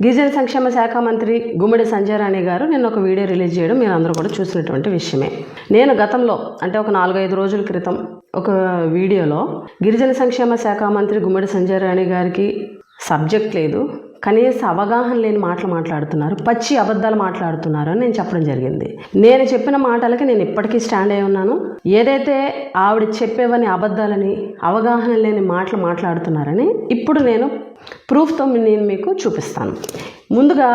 గిరిజన సంక్షేమ శాఖ మంత్రి గుమ్మడి సంజయ్ రాణి గారు నిన్న ఒక వీడియో రిలీజ్ చేయడం మీరు అందరూ కూడా చూసినటువంటి విషయమే. నేను గతంలో అంటే ఒక నాలుగైదు రోజుల క్రితం ఒక వీడియోలో గిరిజన సంక్షేమ శాఖ మంత్రి గుమ్మడి సంజయ్ రాణి గారికి సబ్జెక్ట్ లేదు. కనీస అవగాహన లేని మాటలు మాట్లాడుతున్నారు. పచ్చి అబద్ధాలు మాట్లాడుతున్నారు అని నేను చెప్పడం జరిగింది. నేను చెప్పిన మాటలకి నేను ఇప్పటికీ స్టాండ్ అయి ఉన్నాను. ఏదైతే ఆవిడ చెప్పేవని అబద్ధాలని అవగాహన లేని మాటలు మాట్లాడుతున్నారని ఇప్పుడు నేను ప్రూఫ్తో నేను మీకు చూపిస్తాను. ముందుగా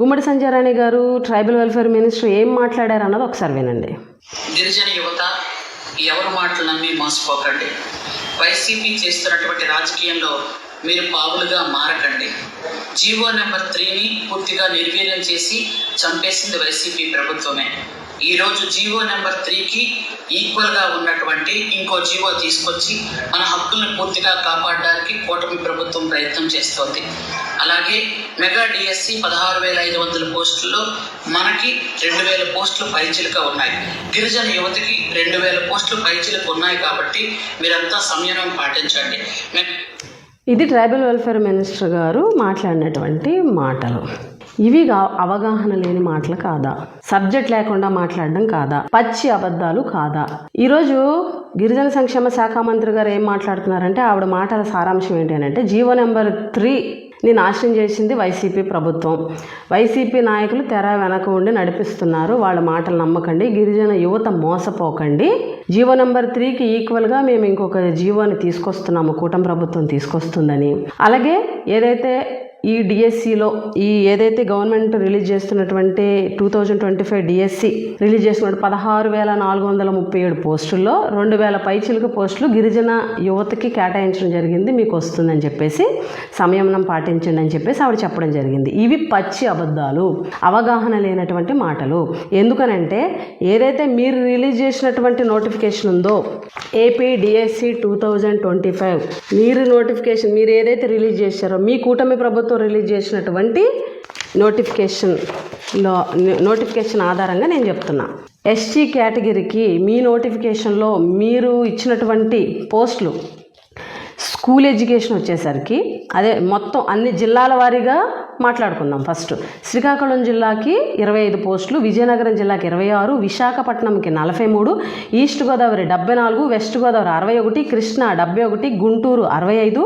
గుమ్మడి సంజయరాణి గారు ట్రైబల్ వెల్ఫేర్ మినిస్టర్ ఏం మాట్లాడారు అన్నది ఒకసారి వినండి. గిరిజన యువత ఎవరు మాటలు నమ్మి మోసపోకండి. వైసీపీ చేస్తున్నటువంటి రాజకీయంలో మీరు పావులుగా మారకండి. జీవో నెంబర్ త్రీని పూర్తిగా నిర్వీర్యం చేసి చంపేసింది వైసీపీ ప్రభుత్వమే. ఈరోజు జీవో నెంబర్ త్రీకి ఈక్వల్గా ఉన్నటువంటి ఇంకో జీవో తీసుకొచ్చి మన హక్కులను పూర్తిగా కాపాడడానికి కూటమి ప్రభుత్వం ప్రయత్నం చేస్తోంది. అలాగే మెగా డిఎస్సి పదహారు వేల ఐదు వందల పోస్టుల్లో మనకి రెండు వేల పోస్టులు పైచిలుక ఉన్నాయి. గిరిజన యువతికి రెండు వేల పోస్టులు పైచిలుక ఉన్నాయి కాబట్టి మీరంతా సంయమనం పాటించండి. మె- ఇది ట్రైబల్ వెల్ఫేర్ మినిస్టర్ గారు మాట్లాడినటువంటి మాటలు. ఇవి అవగాహన లేని మాటలు కాదా? సబ్జెక్ట్ లేకుండా మాట్లాడడం కాదా? పచ్చి అబద్ధాలు కాదా? ఈరోజు గిరిజన సంక్షేమ శాఖ మంత్రి గారు ఏం మాట్లాడుతున్నారంటే ఆవిడ మాటల సారాంశం ఏంటి అని అంటే జీవో నెంబర్ త్రీ ని నాశనం చేసింది వైసీపీ ప్రభుత్వం. వైసీపీ నాయకులు తెర వెనక ఉండి నడిపిస్తున్నారు. వాళ్ళ మాటలు నమ్మకండి. గిరిజన యువత మోసపోకండి. జీవో నెంబర్ త్రీకి ఈక్వల్గా మేము ఇంకొక జీవోని తీసుకొస్తున్నాము. కూటమి ప్రభుత్వం తీసుకొస్తుందని. అలాగే ఏదైతే ఈ డిఎస్సిలో ఈ ఏదైతే గవర్నమెంట్ రిలీజ్ చేస్తున్నటువంటి two thousand twenty five DSC release చేస్తున్న పదహారు వేల నాలుగు వందల ముప్పై ఏడు పోస్టుల్లో రెండు వేల పైచిలుక పోస్టులు గిరిజన యువతకి కేటాయించడం జరిగింది మీకు వస్తుందని చెప్పేసి సంయమనం పాటించండి అని చెప్పేసి ఆవిడ చెప్పడం జరిగింది. ఇవి పచ్చి అబద్ధాలు అవగాహన లేనటువంటి మాటలు. ఎందుకనంటే ఏదైతే మీరు రిలీజ్ చేసినటువంటి నోటిఫికేషన్ ఉందో AP DSC two thousand twenty five మీరు నోటిఫికేషన్ మీరు ఏదైతే రిలీజ్ చేశారో మీ కూటమి ప్రభుత్వం రిలీజ్ చేసినటువంటి నోటిఫికేషన్లో నోటిఫికేషన్ ఆధారంగా నేను చెప్తున్నా. ఎస్టీ కేటగిరీకి మీ నోటిఫికేషన్లో మీరు ఇచ్చినటువంటి పోస్టులు స్కూల్ ఎడ్యుకేషన్ వచ్చేసరికి అదే మొత్తం అన్ని జిల్లాల వారీగా మాట్లాడుకుందాం ఫస్ట్. శ్రీకాకుళం జిల్లాకి ఇరవై ఐదు పోస్టులు విజయనగరం జిల్లాకి ఇరవై ఆరు విశాఖపట్నంకి నలభై మూడు ఈస్ట్ గోదావరి డెబ్బై నాలుగు వెస్ట్ గోదావరి అరవై ఒకటి కృష్ణా డెబ్బై ఒకటి గుంటూరు అరవై ఐదు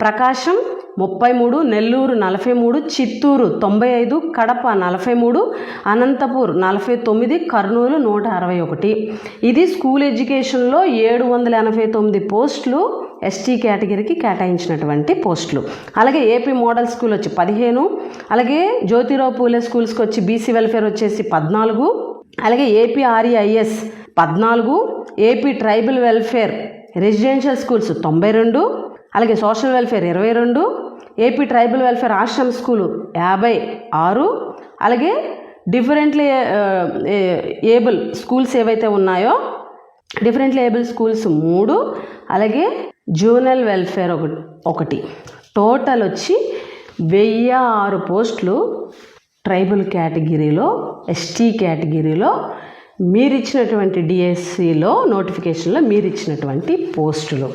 ప్రకాశం ముప్పై మూడు నెల్లూరు నలభై మూడు చిత్తూరు తొంభై ఐదు కడప నలభై మూడు అనంతపూర్ నలభై తొమ్మిది కర్నూలు నూట అరవై ఒకటి ఇది స్కూల్ ఎడ్యుకేషన్లో ఏడు వందల ఎనభై తొమ్మిది పోస్టులు ఎస్టీ కేటగిరీకి కేటాయించినటువంటి పోస్టులు. అలాగే ఏపీ మోడల్ స్కూల్ వచ్చి పదిహేను అలాగే జ్యోతిరావు పూలే స్కూల్స్కి వచ్చి బీసీ వెల్ఫేర్ వచ్చేసి పద్నాలుగు అలాగే ఏపీ ఆర్ఈఐఎస్ పద్నాలుగు AP tribal welfare residential schools తొంభై రెండు అలాగే సోషల్ వెల్ఫేర్ ఇరవై రెండు AP tribal welfare ashram school యాభై ఆరు. అలాగే డిఫరెంట్లీ ఏబుల్ స్కూల్స్ ఏవైతే ఉన్నాయో డిఫరెంట్లీ ఏబుల్ స్కూల్స్ మూడు అలాగే జూనల్ వెల్ఫేర్ ఒకటి ఒకటి. టోటల్ వచ్చి వెయ్యి ఆరు పోస్టులు ట్రైబల్ కేటగిరీలో ఎస్టీ కేటగిరీలో. మీరు ఇచ్చినటువంటి డిఎస్సిలో నోటిఫికేషన్లో మీరు ఇచ్చినటువంటి పోస్టులు.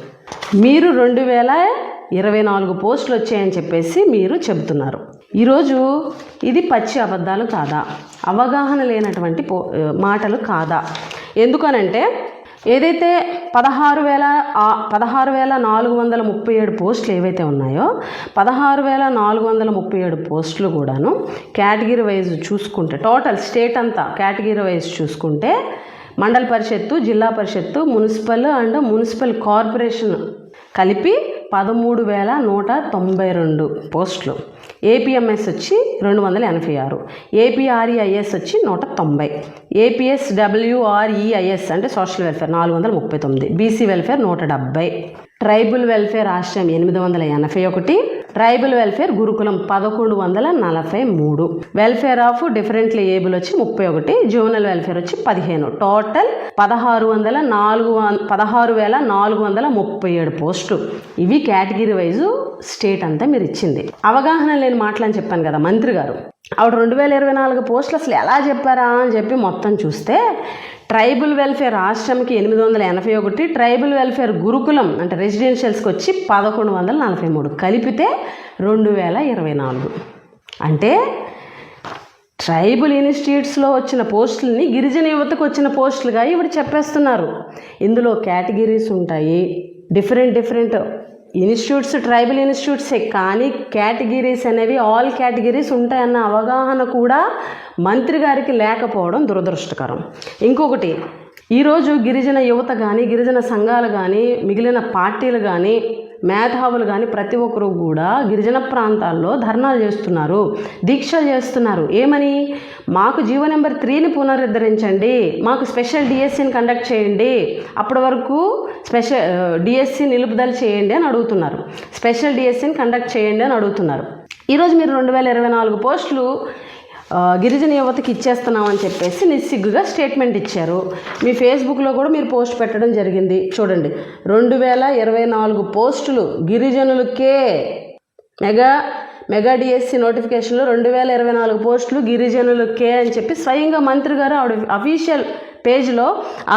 మీరు రెండు వేల ఇరవై నాలుగు పోస్టులు వచ్చాయని చెప్పేసి మీరు చెబుతున్నారు. ఈరోజు ఇది పచ్చి అబద్ధాలు కాదా? అవగాహన లేనటువంటి పో మాటలు కాదా? ఎందుకనంటే ఏదైతే పదహారు వేల పదహారు వేల నాలుగు వందల ముప్పై ఏడు పోస్టులు ఏవైతే ఉన్నాయో పదహారు వేల నాలుగు వందల ముప్పై ఏడు పోస్టులు కూడాను కేటగిరీ వైజ్ చూసుకుంటే టోటల్ స్టేట్ అంతా కేటగిరీ వైజ్ చూసుకుంటే మండల పరిషత్తు జిల్లా పరిషత్తు మున్సిపల్ అండ్ మున్సిపల్ కార్పొరేషన్ కలిపి పదమూడు వేల నూట తొంభై రెండు పోస్టులు. ఏపీఎంఎస్ వచ్చి రెండు వందల ఎనభై ఆరు. ఏపీఆర్ఈఐఎస్ వచ్చి నూట తొంభై. ఏపీఎస్ డబ్ల్యూఆర్ఈఐఎస్ అంటే సోషల్ వెల్ఫేర్ నాలుగు వందల ముప్పై తొమ్మిది. బీసీ వెల్ఫేర్ నూట డెబ్బై. ట్రైబల్ వెల్ఫేర్ ఆశ్రయం ఎనిమిది వందల ఎనభై ఒకటి ట్రైబల్ వెల్ఫేర్ గురుకులం పదకొండు వందల నలభై మూడు. వెల్ఫేర్ ఆఫ్ డిఫరెంట్లీ ఏబుల్ వచ్చి ముప్పై ఒకటి జూనల్ వెల్ఫేర్ వచ్చి పదిహేను. టోటల్ పదహారు వందల నాలుగు వం- పదహారు వేల నాలుగు వందల ముప్పై ఏడు పోస్టు. ఇవి కేటగిరీ వైజు స్టేట్ అంతా మీరు ఇచ్చింది. అవగాహన లేని మాటలు అని చెప్పాను కదా మంత్రి గారు. ఆవిడ రెండు వేల ఇరవై నాలుగు పోస్టులు అసలు ఎలా చెప్పారా అని చెప్పి మొత్తం చూస్తే ట్రైబల్ వెల్ఫేర్ ఆశ్రమకి ఎనిమిది వందల ఎనభై ఒకటి ట్రైబల్ వెల్ఫేర్ గురుకులం అంటే రెసిడెన్షియల్స్కి వచ్చి పదకొండు వందల నలభై మూడు కలిపితే రెండు వేల ఇరవై నాలుగు. అంటే ట్రైబల్ ఇన్స్టిట్యూట్స్లో వచ్చిన పోస్టులని గిరిజన యువతకు వచ్చిన పోస్టులుగా ఇవి చెప్పేస్తున్నారు. ఇందులో కేటగిరీస్ ఉంటాయి డిఫరెంట్ డిఫరెంట్ ఇన్స్టిట్యూట్స్ ట్రైబల్ ఇన్స్టిట్యూట్సే కానీ కేటగిరీస్ అనేవి ఆల్ కేటగిరీస్ ఉంటాయన్న అవగాహన కూడా మంత్రి గారికి లేకపోవడం దురదృష్టకరం. ఇంకొకటి ఈరోజు గిరిజన యువత కానీ గిరిజన సంఘాలు కానీ మిగిలిన పార్టీలు కానీ మేధావులు కానీ ప్రతి ఒక్కరు కూడా గిరిజన ప్రాంతాల్లో ధర్నాలు చేస్తున్నారు దీక్షలు చేస్తున్నారు. ఏమని? మాకు జీవో నెంబర్ త్రీని పునరుద్ధరించండి మాకు స్పెషల్ డిఎస్సిని కండక్ట్ చేయండి అప్పటి వరకు స్పెషల్ డిఎస్సి నిలుపుదల చేయండి అని అడుగుతున్నారు. స్పెషల్ డిఎస్సిని కండక్ట్ చేయండి అని అడుగుతున్నారు. ఈరోజు మీరు రెండు వేల ఇరవై నాలుగు పోస్టులు గిరిజన యువతకి ఇచ్చేస్తున్నామని చెప్పేసి నిస్సిగ్గుగా స్టేట్మెంట్ ఇచ్చారు. మీ ఫేస్బుక్లో కూడా మీరు పోస్ట్ పెట్టడం జరిగింది. చూడండి. రెండు వేల ఇరవై నాలుగు పోస్టులు గిరిజనులకే మెగా మెగా డిఎస్సి నోటిఫికేషన్లో రెండు వేల ఇరవై నాలుగు పోస్టులు గిరిజనులకే అని చెప్పి స్వయంగా మంత్రి గారు ఆవిడ అఫీషియల్ పేజ్లో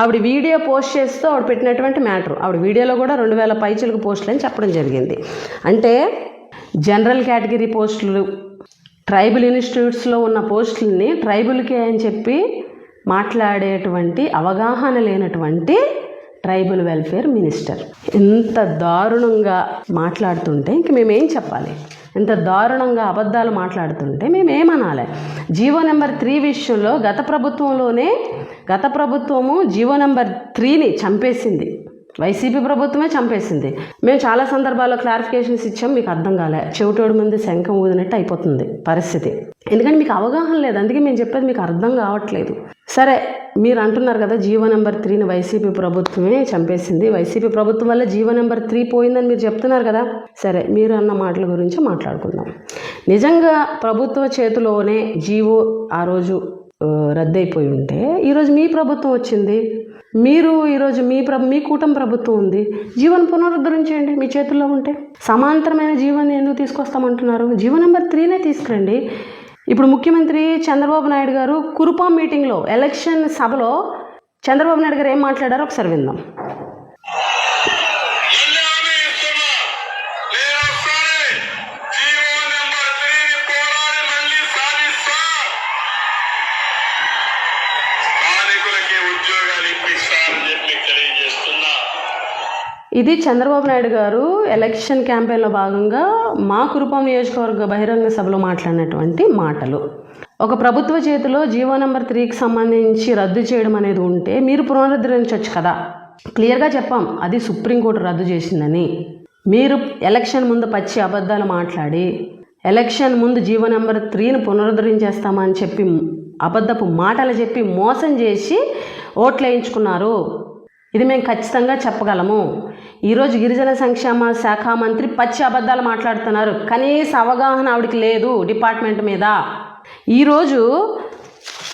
ఆవిడ వీడియో పోస్ట్ చేస్తూ ఆవిడ పెట్టినటువంటి మ్యాటర్. ఆవిడ వీడియోలో కూడా రెండు వేల పైచులకు పోస్టులు అని చెప్పడం జరిగింది. అంటే జనరల్ కేటగిరీ పోస్టులు ట్రైబల్ ఇన్స్టిట్యూట్స్లో ఉన్న పోస్టుల్ని ట్రైబుల్కే అని చెప్పి మాట్లాడేటువంటి అవగాహన లేనటువంటి ట్రైబల్ వెల్ఫేర్ మినిస్టర్. ఇంత దారుణంగా మాట్లాడుతుంటే ఇంక మేమేం చెప్పాలి? ఇంత దారుణంగా అబద్ధాలు మాట్లాడుతుంటే మేమేమనాలి? జీవో నెంబర్ త్రీ విషయంలో గత ప్రభుత్వంలోనే గత ప్రభుత్వము జీవో నెంబర్ త్రీని చంపేసింది. వైసీపీ ప్రభుత్వమే చంపేసింది. మేము చాలా సందర్భాల్లో క్లారిఫికేషన్స్ ఇచ్చాం మీకు అర్థం కాలే. చెవిటోడు ముందు శంఖం ఊదినట్టు అయిపోతుంది పరిస్థితి. ఎందుకంటే మీకు అవగాహన లేదు అందుకే మేము చెప్పేది మీకు అర్థం కావట్లేదు. సరే మీరు అంటున్నారు కదా జీవో నెంబర్ త్రీని వైసీపీ ప్రభుత్వమే చంపేసింది. వైసీపీ ప్రభుత్వం వల్ల జీవో నెంబర్ త్రీ పోయిందని మీరు చెప్తున్నారు కదా. సరే మీరు అన్న మాటల గురించి మాట్లాడుకుందాం. నిజంగా ప్రభుత్వ చేతిలోనే జీవో ఆ రోజు రద్దయిపోయి ఉంటే ఈరోజు మీ ప్రభుత్వం వచ్చింది? మీరు ఈరోజు మీ ప్ర మీ కూటమి ప్రభుత్వం ఉంది. జీవన్ పునరుద్ధరించేయండి. మీ చేతుల్లో ఉంటే. సమాంతరమైన జీవన్ ఎందుకు తీసుకొస్తామంటున్నారు? జీవో నెంబర్ త్రీనే తీసుకురండి. ఇప్పుడు ముఖ్యమంత్రి చంద్రబాబు నాయుడు గారు కురుపాం మీటింగ్లో ఎలక్షన్ సభలో చంద్రబాబు నాయుడు గారు ఏం మాట్లాడారో ఒకసారి విందాం. ఇది చంద్రబాబు నాయుడు గారు ఎలక్షన్ క్యాంపెయిన్లో భాగంగా మా కురుపాం నియోజకవర్గ బహిరంగ సభలో మాట్లాడినటువంటి మాటలు. ఒక ప్రభుత్వ చేతిలో జీవో నెంబర్ త్రీకి సంబంధించి రద్దు చేయడం అనేది ఉంటే మీరు పునరుద్ధరించవచ్చు కదా. క్లియర్గా చెప్పాం అది సుప్రీంకోర్టు రద్దు చేసిందని. మీరు ఎలక్షన్ ముందు పచ్చి అబద్ధాలు మాట్లాడి ఎలక్షన్ ముందు జీవో నెంబర్ త్రీని పునరుద్ధరించేస్తామని చెప్పి అబద్ధపు మాటలు చెప్పి మోసం చేసి ఓట్లు వేయించుకున్నారు ఇది మేము ఖచ్చితంగా చెప్పగలము. ఈరోజు గిరిజన సంక్షేమ శాఖ మంత్రి పచ్చి అబద్ధాలు మాట్లాడుతున్నారు. కనీస అవగాహన ఆవిడకి లేదు డిపార్ట్మెంట్ మీద. ఈరోజు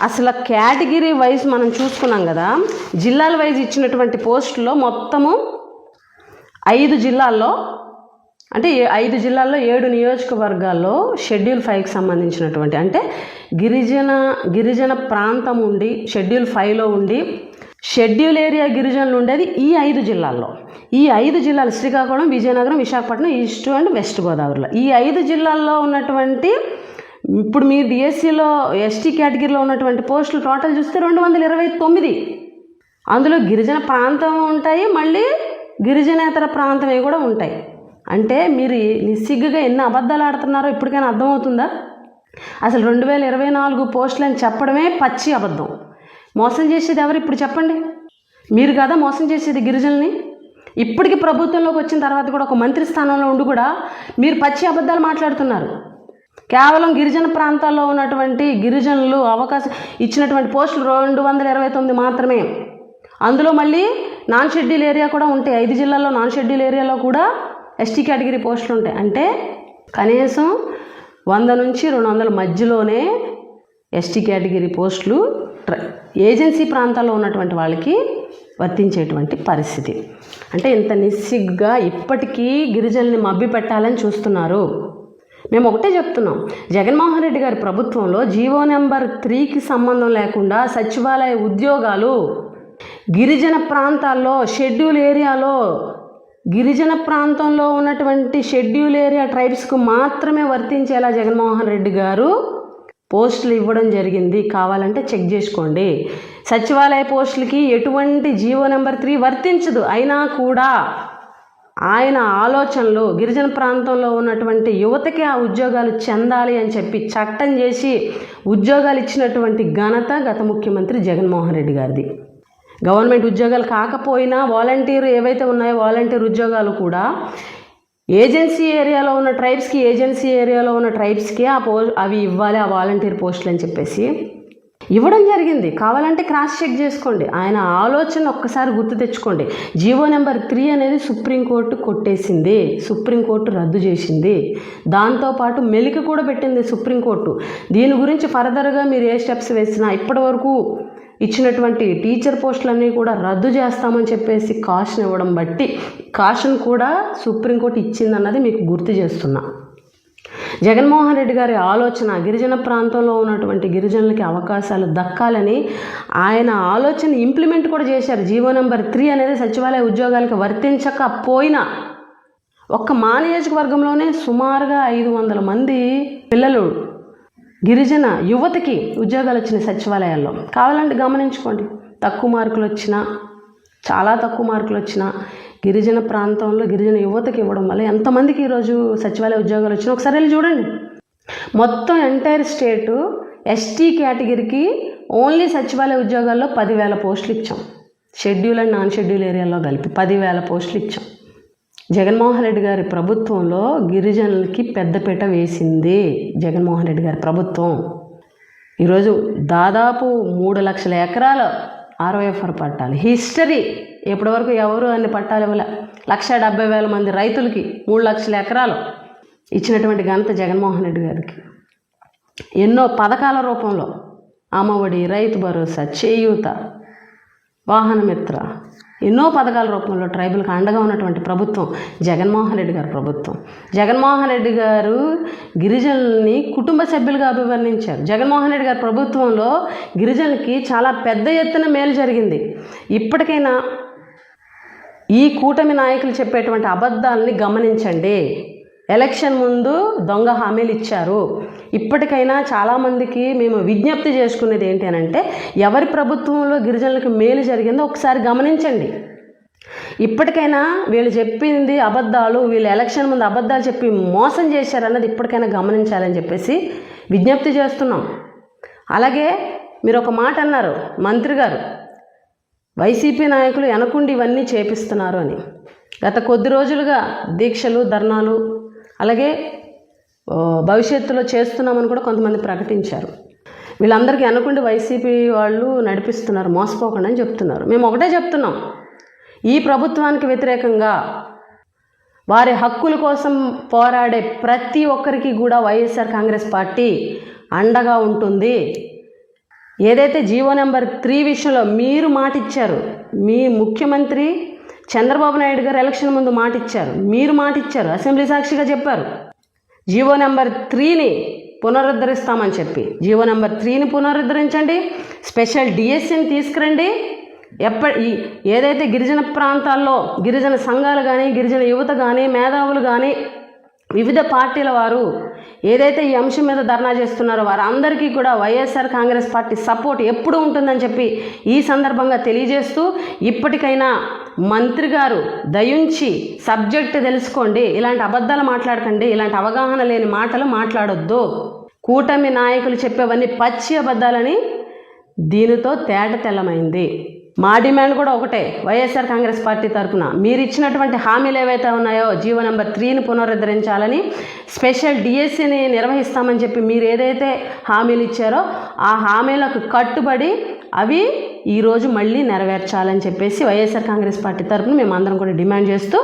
అసలు కేటగిరీ వైజ్ మనం చూసుకున్నాం కదా జిల్లాల వైజ్ ఇచ్చినటువంటి పోస్టులో మొత్తము ఐదు జిల్లాల్లో అంటే ఏ- ఐదు జిల్లాల్లో ఏడు నియోజకవర్గాల్లో షెడ్యూల్ ఫైవ్కి సంబంధించినటువంటి అంటే గిరిజన గిరిజన ప్రాంతం ఉండి షెడ్యూల్ ఫైవ్లో ఉండి షెడ్యూల్ ఏరియా గిరిజనులు ఉండేది ఈ ఐదు జిల్లాల్లో. ఈ ఐదు జిల్లాలు Srikakulam Vizianagaram Visakhapatnam east and west గోదావరిలో. ఈ ఐదు జిల్లాల్లో ఉన్నటువంటి ఇప్పుడు మీరు డిఎస్సిలో ఎస్టీ కేటగిరీలో ఉన్నటువంటి పోస్టులు టోటల్ చూస్తే రెండు వందల ఇరవై తొమ్మిది. అందులో గిరిజన ప్రాంతం ఉంటాయి మళ్ళీ గిరిజనేతర ప్రాంతమే కూడా ఉంటాయి. అంటే మీరు నిస్సిగ్గుగా ఎన్ని అబద్ధాలు ఆడుతున్నారో ఇప్పటికైనా అర్థమవుతుందా? అసలు రెండు వేల ఇరవై నాలుగు పోస్టులు అని చెప్పడమే పచ్చి అబద్ధం. మోసం చేసేది ఎవరు? ఇప్పుడు చెప్పండి. మీరు కదా మోసం చేసేది గిరిజనుల్ని? ఇప్పటికి ప్రభుత్వంలోకి వచ్చిన తర్వాత కూడా ఒక మంత్రి స్థానంలో ఉండి కూడా మీరు పచ్చి అబద్ధాలు మాట్లాడుతున్నారు. కేవలం గిరిజన ప్రాంతాల్లో ఉన్నటువంటి గిరిజనులు అవకాశం ఇచ్చినటువంటి పోస్టులు రెండు వందల ఇరవై తొమ్మిది మాత్రమే. అందులో మళ్ళీ నాన్ షెడ్యూల్ ఏరియా కూడా ఉంటాయి. ఐదు జిల్లాల్లో నాన్ షెడ్యూల్ ఏరియాలో కూడా ఎస్టీ కేటగిరీ పోస్టులు ఉంటాయి. అంటే కనీసం వంద నుంచి రెండు వందల మధ్యలోనే ఎస్టీ కేటగిరీ పోస్టులు ఏజెన్సీ ప్రాంతాల్లో ఉన్నటువంటి వాళ్ళకి వర్తించేటువంటి పరిస్థితి. అంటే ఇంత నిస్సిగ్గా ఇప్పటికీ గిరిజనుల్ని మబ్బి పెట్టాలని చూస్తున్నారు. మేము ఒకటే చెప్తున్నాం. జగన్మోహన్ రెడ్డి గారి ప్రభుత్వంలో జీవో నెంబర్ త్రీకి సంబంధం లేకుండా సచివాలయ ఉద్యోగాలు గిరిజన ప్రాంతాల్లో షెడ్యూల్ ఏరియాలో గిరిజన ప్రాంతంలో ఉన్నటువంటి షెడ్యూల్ ఏరియా ట్రైబ్స్కు మాత్రమే వర్తించేలా జగన్మోహన్ రెడ్డి గారు పోస్టులు ఇవ్వడం జరిగింది. కావాలంటే చెక్ చేసుకోండి. సచివాలయ పోస్టులకి ఎటువంటి జీవో నెంబర్ త్రీ వర్తించదు. అయినా కూడా ఆయన ఆలోచనలు గిరిజన ప్రాంతంలో ఉన్నటువంటి యువతకి ఆ ఉద్యోగాలు చెందాలి అని చెప్పి చట్టం చేసి ఉద్యోగాలు ఇచ్చినటువంటి ఘనత గత ముఖ్యమంత్రి జగన్మోహన్ రెడ్డి గారిది. గవర్నమెంట్ ఉద్యోగాలు కాకపోయినా వాలంటీర్ ఏవైతే ఉన్నాయో వాలంటీర్ ఉద్యోగాలు కూడా ఏజెన్సీ ఏరియాలో ఉన్న ట్రైబ్స్కి ఏజెన్సీ ఏరియాలో ఉన్న ట్రైబ్స్కి ఆ పో అవి ఇవ్వాలి ఆ వాలంటీర్ పోస్టులు అని చెప్పేసి ఇవ్వడం జరిగింది. కావాలంటే క్రాస్ చెక్ చేసుకోండి. ఆయన ఆలోచన ఒక్కసారి గుర్తు తెచ్చుకోండి. జీవో నెంబర్ త్రీ అనేది సుప్రీంకోర్టు కొట్టేసింది. సుప్రీంకోర్టు రద్దు చేసింది. దాంతోపాటు మెలిక కూడా పెట్టింది సుప్రీంకోర్టు దీని గురించి ఫర్దర్గా మీరు ఏ స్టెప్స్ వేసినా ఇప్పటివరకు ఇచ్చినటువంటి టీచర్ పోస్టులన్నీ కూడా రద్దు చేస్తామని చెప్పేసి కాషన్ ఇవ్వడం బట్టి కాషన్ కూడా సుప్రీంకోర్టు ఇచ్చిందన్నది మీకు గుర్తు చేస్తున్నా. జగన్మోహన్ రెడ్డి గారి ఆలోచన గిరిజన ప్రాంతంలో ఉన్నటువంటి గిరిజనులకి అవకాశాలు దక్కాలని ఆయన ఆలోచన ఇంప్లిమెంట్ కూడా చేశారు. జీవో నెంబర్ త్రీ అనేది సచివాలయ ఉద్యోగాలకు వర్తించకపోయినా ఒక్క మా నియోజకవర్గంలోనే సుమారుగా ఐదు వందల మంది పిల్లలు గిరిజన యువతకి ఉద్యోగాలు వచ్చినాయి సచివాలయాల్లో. కావాలంటే గమనించుకోండి. తక్కువ మార్కులు వచ్చినా చాలా తక్కువ మార్కులు వచ్చినా గిరిజన ప్రాంతంలో గిరిజన యువతకి ఇవ్వడం వల్ల ఎంతమందికి ఈరోజు సచివాలయ ఉద్యోగాలు వచ్చినా ఒకసారి వెళ్ళి చూడండి. మొత్తం ఎంటైర్ స్టేటు ఎస్టీ కేటగిరీకి ఓన్లీ సచివాలయ ఉద్యోగాల్లో పదివేల పోస్టులు ఇచ్చాం. షెడ్యూల్ అండ్ నాన్ షెడ్యూల్ ఏరియాలో కలిపి పదివేల పోస్టులు ఇచ్చాం. జగన్మోహన్ రెడ్డి గారి ప్రభుత్వంలో గిరిజనులకి పెద్దపీట వేసింది జగన్మోహన్ రెడ్డి గారి ప్రభుత్వం. ఈరోజు దాదాపు మూడు లక్షల ఎకరాలు ఆర్ఓఎఫ్ఆర్ పట్టాలి. హిస్టరీ ఇప్పటివరకు ఎవరు అన్ని పట్టాలు ఇవ్వలే. లక్ష డెబ్బై వేల మంది రైతులకి మూడు లక్షల ఎకరాలు ఇచ్చినటువంటి ఘనత జగన్మోహన్ రెడ్డి గారికి. ఎన్నో పథకాల రూపంలో అమ్మఒడి రైతు భరోసా చేయూత వాహనమిత్ర ఎన్నో పథకాల రూపంలో ట్రైబల్కి అండగా ఉన్నటువంటి ప్రభుత్వం జగన్మోహన్ రెడ్డి గారి ప్రభుత్వం. జగన్మోహన్ రెడ్డి గారు గిరిజనుల్ని కుటుంబ సభ్యులుగా అభివర్ణించారు. జగన్మోహన్ రెడ్డి గారి ప్రభుత్వంలో గిరిజనులకి చాలా పెద్ద ఎత్తున మేలు జరిగింది. ఇప్పటికైనా ఈ కూటమి నాయకులు చెప్పేటువంటి అబద్ధాలని గమనించండి. ఎలక్షన్ ముందు దొంగ హామీలు ఇచ్చారు. ఇప్పటికైనా చాలామందికి మేము విజ్ఞప్తి చేసుకునేది ఏంటి అని అంటే ఎవరి ప్రభుత్వంలో గిరిజనులకు మేలు జరిగిందో ఒకసారి గమనించండి. ఇప్పటికైనా వీళ్ళు చెప్పింది అబద్ధాలు వీళ్ళు ఎలక్షన్ ముందు అబద్ధాలు చెప్పి మోసం చేశారన్నది ఇప్పటికైనా గమనించాలని చెప్పేసి విజ్ఞప్తి చేస్తున్నాం. అలాగే మీరు ఒక మాట అన్నారు మంత్రి గారు వైసీపీ నాయకులు వెనకుండి ఇవన్నీ చేపిస్తున్నారు అని. గత కొద్ది రోజులుగా దీక్షలు ధర్నాలు అలాగే భవిష్యత్తులో చేస్తున్నామని కూడా కొంతమంది ప్రకటించారు. వీళ్ళందరికీ అనుకుంటే వైసీపీ వాళ్ళు నడిపిస్తున్నారు మోసపోకుండా అని చెప్తున్నారు. మేము ఒకటే చెప్తున్నాం. ఈ ప్రభుత్వానికి వ్యతిరేకంగా వారి హక్కుల కోసం పోరాడే ప్రతి ఒక్కరికి కూడా వైఎస్ఆర్ కాంగ్రెస్ పార్టీ అండగా ఉంటుంది. ఏదైతే జీవో నెంబర్ త్రీ విషయంలో మీరు మాట ఇచ్చారు మీ ముఖ్యమంత్రి చంద్రబాబు నాయుడు గారు ఎలక్షన్ ముందు మాట ఇచ్చారు మీరు మాట ఇచ్చారు అసెంబ్లీ సాక్షిగా చెప్పారు. జీవో నెంబర్ త్రీని పునరుద్ధరిస్తామని చెప్పి. జీవో నెంబర్ త్రీని పునరుద్ధరించండి. స్పెషల్ డిఎస్సిని తీసుకురండి. ఎప్ప ఈ ఏదైతే గిరిజన ప్రాంతాల్లో గిరిజన సంఘాలు కానీ గిరిజన యువత కానీ మేధావులు కానీ వివిధ పార్టీల వారు ఏదైతే ఈ అంశం మీద ధర్నా చేస్తున్నారో వారందరికీ కూడా వైఎస్ఆర్ కాంగ్రెస్ పార్టీ సపోర్ట్ ఎప్పుడు ఉంటుందని చెప్పి ఈ సందర్భంగా తెలియజేస్తూ ఇప్పటికైనా మంత్రి గారు దయుంచి సబ్జెక్ట్ తెలుసుకోండి ఇలాంటి అబద్ధాలు మాట్లాడకండి ఇలాంటి అవగాహన లేని మాటలు మాట్లాడొద్దు. కూటమి నాయకులు చెప్పేవన్నీ పచ్చి అబద్ధాలని దీనితో తేట తెల్లమైంది. మా డిమాండ్ కూడా ఒకటే. వైఎస్ఆర్ కాంగ్రెస్ పార్టీ తరఫున మీరు ఇచ్చినటువంటి హామీలు ఏవైతే ఉన్నాయో జీవో నెంబర్ త్రీని పునరుద్ధరించాలని స్పెషల్ డిఎస్సిని నిర్వహిస్తామని చెప్పి మీరు ఏదైతే హామీలు ఇచ్చారో ఆ హామీలకు కట్టుబడి అవి ఈరోజు మళ్ళీ నెరవేర్చాలని చెప్పేసి వైఎస్ఆర్ కాంగ్రెస్ పార్టీ తరఫున మేము అందరం కూడా డిమాండ్ చేస్తూ